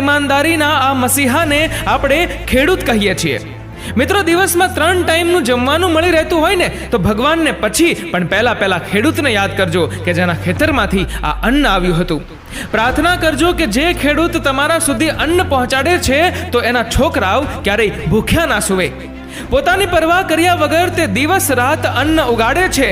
ઈમાનદારીના આ મસીહાને આપણે ખેડૂત કહીએ છીએ. મિત્રો, દિવસમાં ત્રણ ટાઈમનું જમવાનું મળી રહેતું હોય ને, તો ભગવાનને પછી પણ પહેલા પહેલા ખેડૂતને યાદ કરજો કે જેના ખેતરમાંથી આ અન્ન આવ્યું હતું. પ્રાર્થના કરજો કે જે ખેડૂત તમારા સુધી અન્ન પહોંચાડે છે, તો એના છોકરાઓ ક્યારેય ભૂખ્યા ના સુવે. પોતાની પરવા કર્યા વગર તે દિવસ રાત અન્ન ઉગાડે છે.